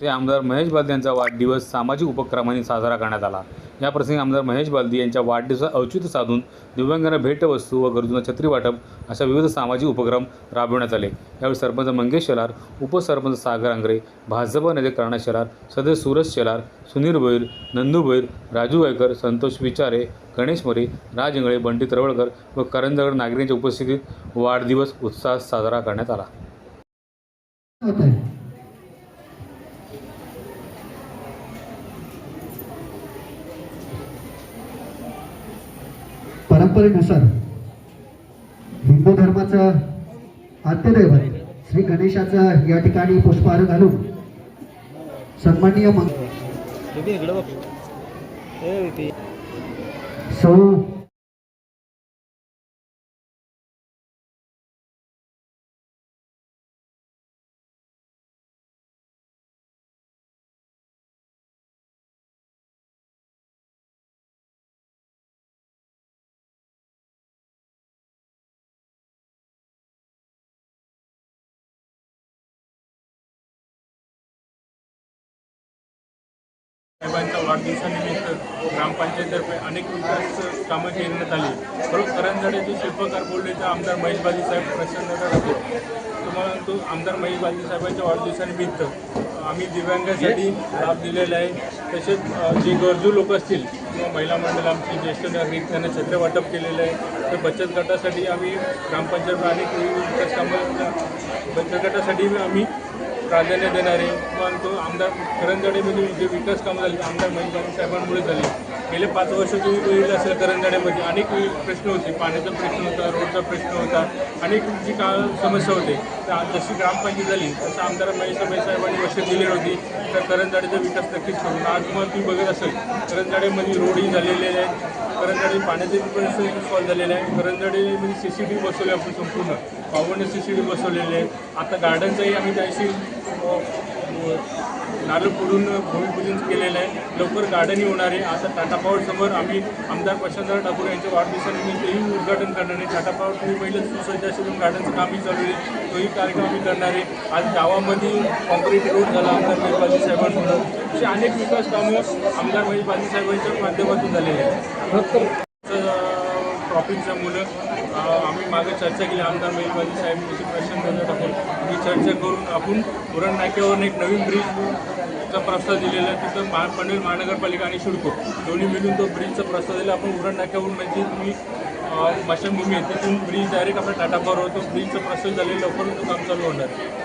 ते आमदार महेश बालदी यांचा वाढदिवस सामाजिक उपक्रमांनी साजरा करण्यात आला. या प्रसंगी आमदार महेश बालदी यांच्या वाढदिवसात औचित्य साधून दिव्यांगांना भेटवस्तू व गरजूंना छत्री वाटप अशा विविध सामाजिक उपक्रम राबविण्यात आले. यावेळी सरपंच मंगेश शेलार उपसरपंच सागर आंग्रे भाजप नेते कर्णा शेलार सदस्य सूरज शेलार सुनील भोईर नंदू भोईर राजू गायकर संतोष विचारे गणेश मोरे राज इंगळे बंटी तरवळकर व करंजगड नागरिकांच्या उपस्थितीत वाढदिवस उत्साहात साजरा करण्यात आला. परंपरेनुसार हिंदू धर्माचं आद्यदैवत श्री गणेशाचं या ठिकाणी पुष्पहार घालून सन्माननीय सौ साहेबांच्या वाढदिवसानिमित्त ग्रामपंचायततर्फे अनेक विकास कामं करण्यात आली परंतु करंजाडे शिल्पकार बोलले तर आमदार महेश बाजी साहेब प्रसन्न होते तुम्हाला तो आमदार महेश बाजी साहेबांच्या वाढदिवसानिमित्त आम्ही दिव्यांगासाठी लाभ दिलेला आहे. तसेच जे गरजू लोक असतील किंवा महिला मंडळ आमची ज्येष्ठ नागरिक त्यांना छत्र वाटप केलेलं आहे. तर बचत गटासाठी आम्ही ग्रामपंचायत अनेक विविध विकास कामं बचत गटासाठी आम्ही प्राधान्य देणारे पण तो आमदार करंजाडेमध्ये जे विकास कामं झाली आमदार महिला साहेबांमुळे झाले. गेले पाच वर्ष तुम्ही बघितलं असेल करंजाडेमध्ये अनेक प्रश्न होते. पाण्याचा प्रश्न होता रोडचा प्रश्न होता अनेक जी का समस्या होते. तर आज जशी ग्रामपंचायत झाली तसं आमदार महेश साहेबांनी वर्ष दिली होती. तर करंजाडेचा विकास नक्कीच करून आज मग तुम्ही बघत असेल करंजाडेमध्ये रोडही झालेले आहेत. करंजाडे पाण्याचे प्रश्न सॉल्व झालेले आहे करंजाडेमध्ये सी सी टी व्ही बसवले आपण संपूर्ण पावणे सी सी टी व्ही बसवलेले आहेत. आता गार्डनचंही आम्ही त्याशी अ, नारळ फोडून भूमिपूजन केलेलं आहे. लवकर गार्डनही होणार आहे. आता टाटा पॉवरसमोर आम्ही आमदार प्रशांतराव ठाकूर यांच्या वाढदिवसानिमित्तही उद्घाटन करणार आहे. टाटा पॉवर तुम्ही पहिलं सुसज्ज असेल गार्डनचं कामही चालू आहे. तोही कार्यक्रम आम्ही करणार आहे. आज गावामध्ये कॉन्क्रीट रोड झाला. आमदार महेशबाजी साहेबांमुळं. अशी अनेक विकास कामं आमदार महेशबाजी साहेबांच्या माध्यमातून झालेली आहेत. ट्रॉफिकच्या मुलं आम्ही मागे चर्चा केली. आमदार महेशबाजी साहेब प्रशांत टाकून ही चर्चा करून आपण पुरण नाक्यावरून एक नवीन ब्रिजचा प्रस्ताव दिलेला आहे. तिथं महा पनवेल महानगरपालिका आणि शिडको दोन्ही मिळून तो ब्रिजचा प्रस्ताव दिला. आपण उरण नाक्यावरून म्हणजे तुम्ही अ, स्मशानभूमी आहे तिथून ब्रिज डायरेक्ट आपल्या टाटा होतो. ब्रिजचा प्रस्ताव झालेला लवकर तो काम चालू होणार.